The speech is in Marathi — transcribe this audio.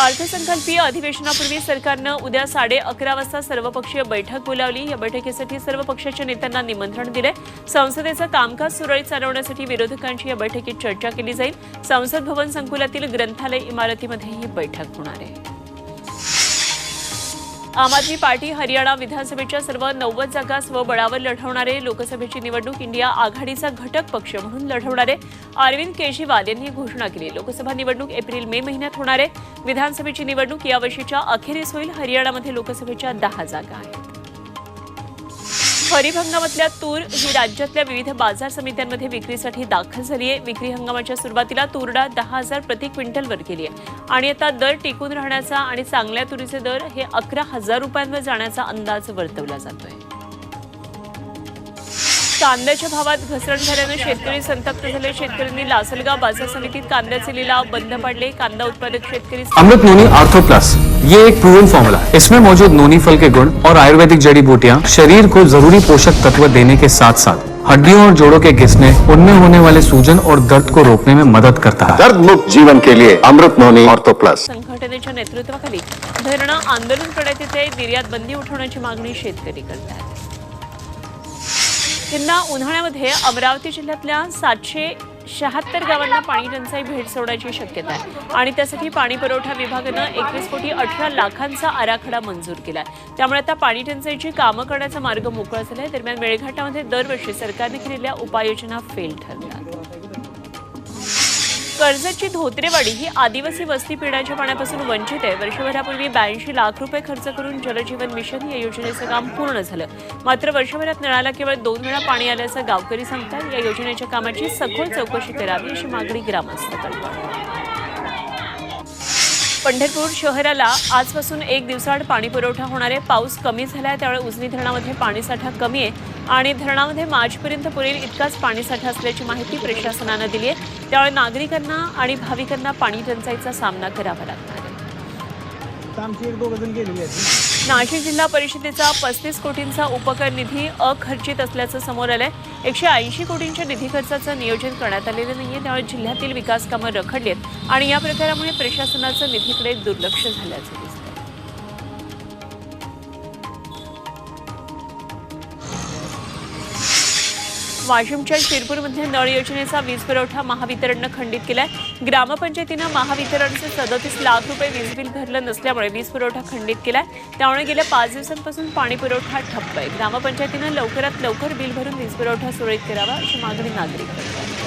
अर्थसंकल्पीय अधिवेशनापूर्वी सरकारनं उद्या साडे अकरा वाजता सर्वपक्षीय बैठक बोलावली. या बैठकीसाठी सर्व पक्षाच्या नेत्यांना निमंत्रण दिले संसदेचं कामकाज सुरळीत चालवण्यासाठी विरोधकांची या बैठकीत चर्चा केली जाईल. संसद भवन संकुलातील ग्रंथालय इमारतीमध्ये ही बैठक होणार आहे. आम आदमी पार्टी हरियाणा विधानसभेच्या सर्व नव्वद जागा स्वबळावर लढवणारे लोकसभेची निवडणूक इंडिया आघाडीचा घटक पक्ष म्हणून लढवणारे अरविंद केजरीवाल यांनी घोषणा केली. लोकसभा निवडणूक एप्रिल मे महिन्यात होणार. आहे विधानसभेची निवडणूक यावर्षीच्या अखेरीस होईल. हरियाणामध्ये लोकसभेच्या दहा जागा आहेत. खरीप हंगामातल्या तूर ही राज्यातल्या विविध बाजार समित्यांमध्ये विक्रीसाठी दाखल झाली आहे विक्री हंगामाच्या सुरुवातीला तुरडा दहा हजार प्रति क्विंटलवर गेली आहे आणि आता दर टिकून राहण्याचा आणि चांगल्या तुरीचे दर हे अकरा हजार रुपयांवर जाण्याचा अंदाज वर्तवला जातोय. कांद्याच्या भावात घसरण झाल्यानं शेतकरी संतप्त झाले. शेतकऱ्यांनी लासलगाव बाजार समितीत कांद्याचे लिलाव बंद पाडले. कांदा उत्पादक शेतकरी अमृत नोनी आर्थो प्लस. ये एक प्रूवन फॉर्मूला है इसमें मौजूद नोनी फल के गुण और आयुर्वेदिक जड़ी बूटियाँ शरीर को जरूरी पोषक तत्व देने के साथ साथ हड्डियों और जोड़ों के घिसने उनमें होने वाले सूजन और दर्द को रोकने में मदद करता है। दर्द मुक्त जीवन के लिए अमृत नोनी ऑर्थो प्लस। संघटनेच्या नेतृत्वाखाली धरणं आंदोलन करण्यात येते निर्यात बंदी उठवण्याची मागणी शेतकरी करतात यंदा उन्हाळ्यामध्ये अमरावती जिल्ह्यातल्या सातशे शहात्तर गावांना पाणी टंचाई सोडायची शक्यता आहे. आणि त्यासाठी पाणी पुरवठा विभागानं एकवीस कोटी अठरा लाखांचा आराखडा मंजूर केला आहे त्यामुळे आता पाणी टंचाईची कामं करण्याचा मार्ग मोकळा झाला आहे दरम्यान मेळघाटामध्ये दरवर्षी सरकारने केलेल्या उपाययोजना फेल ठरल्या कर्जतची धोत्रेवाडी ही आदिवासी वस्ती पिण्याच्या पाण्यापासून वंचित आहे. वर्षभरापूर्वी ब्याऐंशी लाख रुपये खर्च करून जलजीवन मिशन या योजनेचं काम पूर्ण झालं. मात्र वर्षभरात नळाला केवळ दोन वेळा पाणी आल्याचं गावकरी सांगतात या योजनेच्या कामाची सखोल चौकशी करावी अशी मागणी ग्रामस्थ करतात. पंढरपूर शहराला आजपासून एक दिवसाआड पाणी पुरवठा होणार आहे. पाऊस कमी झाला आहे त्यामुळे उजनी धरणामध्ये पाणीसाठा कमी आहे. आणि धरणामध्ये मार्चपर्यंत पुरेल इतकाच पाणीसाठा असल्याची माहिती प्रशासनानं दिली आहे. त्यामुळे नागरिकांना आणि भाविकांना पाणी टंचाईचा सामना करावा लागणार आहे. नाशिक जिल्हा परिषदेचा पस्तीस कोटींचा उपकर निधी अखर्चित असल्याचं समोर आलंय. एकशे ऐंशी कोटींच्या निधी खर्चाचं नियोजन करण्यात आलेलं नाहीये त्यामुळे जिल्ह्यातील विकास कामं रखडली आहेत आणि या प्रकारामुळे प्रशासनाचं निधीकडे दुर्लक्ष झाल्याचं दिसतं वाशिमच्या शिरपूरमध्ये नळ योजनेचा वीज पुरवठा महावितरणनं खंडित केलाय. ग्रामपंचायतीनं महावितरणचे सदतीस लाख रुपये वीज बिल भरलं नसल्यामुळे वीज पुरवठा खंडित केलाय. त्यामुळे गेल्या पाच दिवसांपासून पाणी पुरवठा ठप्प आहे. ग्रामपंचायतीनं लवकरात लवकर बिल भरून वीज पुरवठा सुरळीत करावा अशी मागणी नागरिक करतात